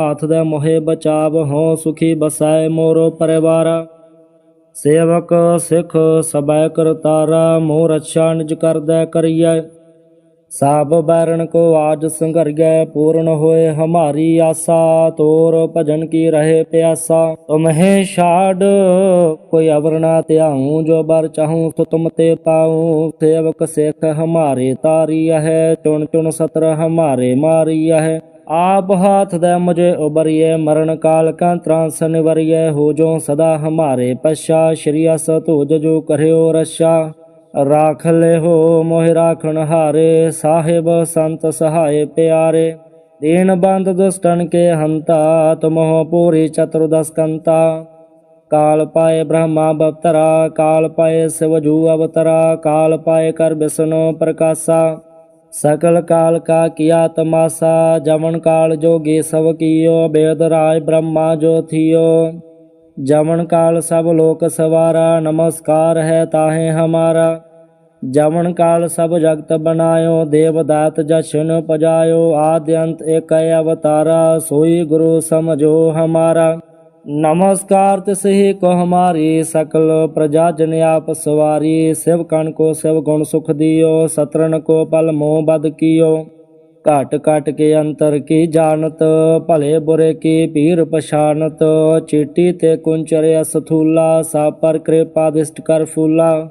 ਹਾਥ ਦੇ ਮੋਹੇ ਬਚਾਵ ਹੋ ਸੁਖੀ ਬਸਾਏ ਮੋਰੋ ਪਰਿਵਾਰ। ਸੇਵਕ ਸਿਖ ਸਬੈ ਕਰਤਾਰਾ ਮੋਹ ਰੱਛਾ ਨਿਜ ਕਰਦੈ ਕਰੀਐ। ਸਾਬ ਬੈਰਣ ਕੋ ਆਜ ਸੰਘਰਗੈ, ਪੂਰਨ ਹੋਏ ਹਮਾਰੀ ਆਸਾ। ਤੋਰ ਭਜਨ ਕੀ ਰਹੇ ਪਿਆਸਾ। ਤੁਮਹਿ ਛਾੜ, ਕੋਈ ਅਵਰ ਨਾ ਧਿਆਉ, ਜੋ ਬਰ ਚਾਹੂੰ, ਸੋ ਤੁਮ ਤੇ ਪਾਉ। ਸੇਵਕ ਸਿੱਖ ਹਮਾਰੇ ਤਾਰੀ ਹੈ, ਚੁਣ ਚੁਣ ਸਤਰ ਹਮਾਰੇ ਮਾਰੀ ਹੈ। ਆਪ ਹਾਥ ਦੇ ਮੁਝੇ ਉਬਰਿਏ ਮਰਨ ਕਾਲ ਕਾ ਤਰਾਸ ਨਿਵਰਿਏ ਹੋ ਜੋ ਸਦਾ ਹਮਾਰੇ ਪਛਾ, ਸ਼੍ਰੀ ਅਸ ਤੁਜ ਜੋ ਕਰਿਓ ਰਛਾ। ਰਾਖ ਲਿਹੋ ਮੋਹਿ ਰਾਖਣ ਹਾਰੇ, ਸਾਹਿਬ ਸੰਤ ਸਹਾਏ ਪਿਆਰੇ। ਦੀਨ ਬੰਦ ਦੁਸ਼ਟਨ ਕੇ ਹੰਤਾ ਤੁਮਹੁ ਪੂਰੀ ਚਤੁਰਦਸ ਕੰਤਾ ਕਾਲ ਪਾਏ ਬ੍ਰਹਮਾ ਬਵਤਰਾ ਕਾਲ ਪਾਏ ਸਿਵਜੂ ਅਵਤਰਾ, ਕਾਲ ਪਾਏ ਕਰ ਬਿਸਨੋ ਪ੍ਰਕਾਸ਼ਾ। ਸਕਲ ਕਾਲ ਕਾ ਕੀਆ ਤਮਾਸਾ ਜਮਨ ਕਾਲ ਜੋਗੀ ਸਭ ਕੀਓ, ਬੇਦ ਰਾਜ ਬ੍ਰਹਮਾ ਜੋ ਥਿਓ। ਜਮਨ ਕਾਲ ਸਭ ਲੋਕ ਸਵਾਰਾ, ਨਮਸਕਾਰ ਹੈ ਤਾਹੇ ਹਮਾਰਾ। ਜਮਨ ਕਾਲ ਸਭ ਜਗਤ ਬਨਾਇਓ ਦੇਵ ਦਾਤ ਜਸ਼ਨ ਪਜਾਇਓ, ਆਦਿ ਅੰਤ ਏਕ ਅਵਤਾਰਾ, ਸੋਈ ਗੁਰੂ ਸਮਝੋ ਹਮਾਰਾ ਨਮਸਕਾਰ ਤਿਸਹੀ ਕੋ ਹਮਾਰੀ ਸਕਲ ਪ੍ਰਜਾ ਜਨ ਆਪ ਸਵਾਰੀ, ਸਿਵ ਕਣ ਕੋ ਸਿਵ ਗੁਣ ਸੁਖ ਦਿਓ ਸਤਰਨ ਕੋ ਪਲ ਮੋਹ ਬਦ ਕੀਓ। ਘਟ ਘਟ ਕੇ ਅੰਤਰ ਕੀ ਜਾਣਤ, ਭਲੇ ਬੁਰੇ ਕੀ ਪੀਰ ਪਛਾਨਤ ਚੀਟੀ ਤੇ ਕੁੰਚਰ ਅਸਥੂਲਾ ਸਾ ਪਰ ਕਿਰਪਾ ਦਿਸ਼ਟ ਕਰ ਫੂਲਾ।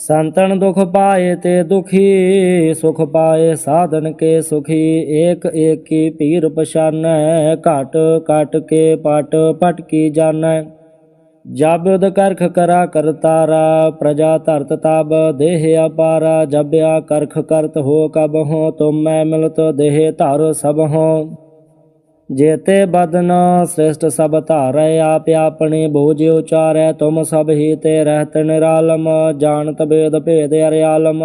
ਸੰਤਨ ਦੁਖ ਪਾਏ ਤੇ ਦੁਖੀ, ਸੁਖ ਪਾਏ ਸਾਧਨ ਕੇ ਸੁਖੀ। ਏਕ ਏਕੀ ਪੀਰ ਪਛਾਨੈ, ਘਟ ਘਟ ਕੇ ਪਟ ਪਟ ਕੀ ਜਾਣੈ। ਜਬ ਕਰਖ ਕਰਾ ਕਰਤਾਰਾ ਪ੍ਰਜਾ ਧਰਤ ਤਬ ਦੇਹ ਅਪਾਰਾ। ਜਬਿਆ ਕਰਖ ਕਰਤ ਹੋ ਕਬ ਹੋ, ਤੁਮ ਮੈਂ ਮਿਲਤ ਦੇਹ ਧਰ ਸਭ ਹੋ। ਜੇਤੇ ਬਦਨ ਸ੍ਰੇਸ਼ਟ ਸਭ ਧਾਰੈ, ਆਪ ਆਪਣੇ ਬੋਝ ਉਚਾਰੈ, ਤੁਮ ਸਭ ਹੀ ਤੇ ਰਹਿਤ ਨਿਰਾਲਮ, ਜਾਣਤ ਬੇਦ ਭੇਦ ਅਰਿਆਲਮ।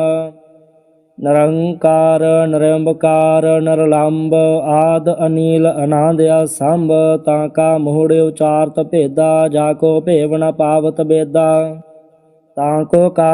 ਨਿਰੰਕਾਰ, ਨਿਰੰਬਕਾਰ, ਨਿਰਲੰਬ, ਆਦ ਅਨੀਲ, ਅਨਾਦ ਅਸੰਭ, ਤਾਂ ਕਾ ਮੋੜ ਉਚਾਰਤ ਭੇਦਾ, ਜਾ ਕੋ ਭੇਵ ਨ ਪਾਵਤ ਬੇਦਾ ਤਾਂ ਕੋ ਕਰ